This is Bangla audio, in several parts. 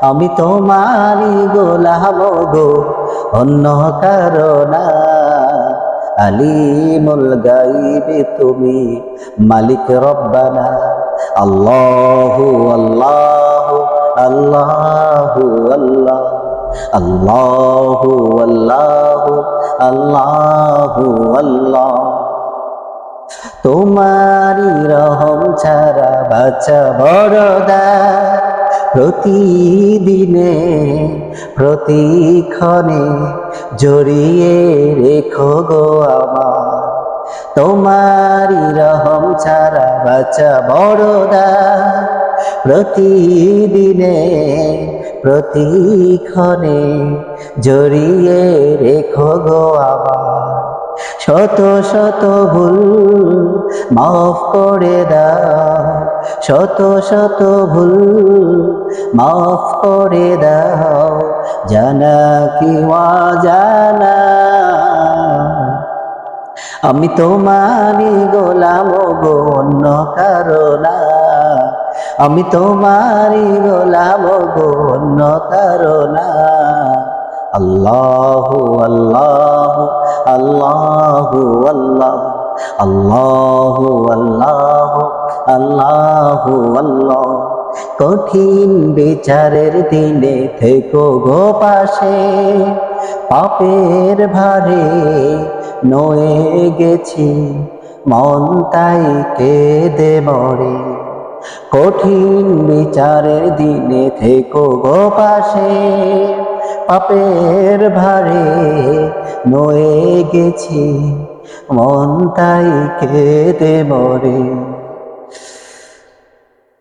আমি তোমারি গোলাম গো, অন্য কারণা আলিমুল গাইবে তুমি মালিক রব্বানা। আল্লাহু আল্লাহু আল্লাহু আল্লাহ। আল্লাহু আল্লাহু আল্লাহু আল্লাহ। তোমারি রহম ছাড়া বাচ্চা বড়দা প্রতিদিনে, প্রতিক্ষণে জড়িয়ে রেখো গো আমার। তোমারি রহম ছাড়া বাচ্চা বড়দা প্রতিদিনে, প্রতিক্ষণে জড়িয়ে রেখো গো আমার। শত শত ভুল মাফ করে দাও, শত শত ভুল মাফ করে দাও, জানা কি জানা আমি তোমারই গোলাম গো, অন্য কারণা আমি তোমারই গোলাম গো, অন্য কারণা আল্লাহ আল্লাহ আল্লাহ আল্লাহ। আল্লাহ আল্লাহ আল্লাহ আল্লাহ। কঠিন বিচারের দিনে থেকো গো পাশে। পাপের ভারে নয়ে গেছি, মন তাই কেঁদে মরে। কঠিন বিচারের দিনে থেকো গো পাশে। পাপের ভারে নয়ে গেছি মন তাই কেঁদে মরে।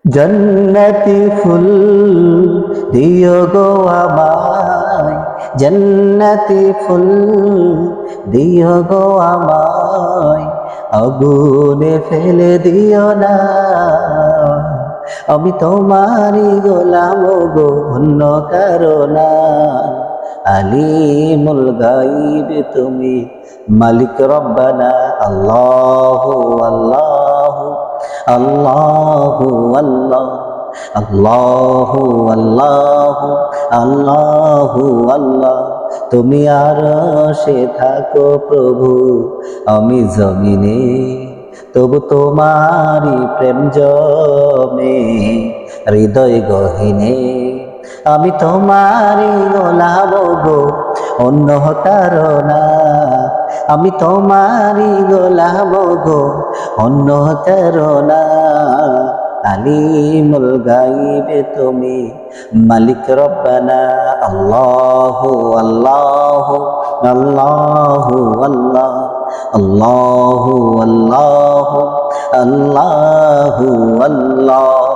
জন্নতি ফুল দিও গো আমায়, জন্নতি ফুল দিও গো আমায়, আগুনে ফেলে দিও না। আমি তোমারই গোলাম গো, অন্য কারণা আলিমুল গাইব তুমি মালিক রব্বানা আল্লাহ আল্লাহ আল্লাহ আল্লাহ আল্লাহ আল্লাহ আল্লাহ আল্লাহ তুমি আর সে থাকো প্রভু আমি জমিনে তবু তোমারি প্রেম জমে হৃদয় গহিনে আমি তোমারি গোলাম গো অন্য কারণা আমি তোমারি গোলাম গো অন্য কারণা আলিমুল গাইবে তুমি, মালিক রব্বানা, আল্লাহ আল্লাহ আল্লাহ আল্লাহ আল্লাহ আল্লাহ আল্লাহ আল্লাহ।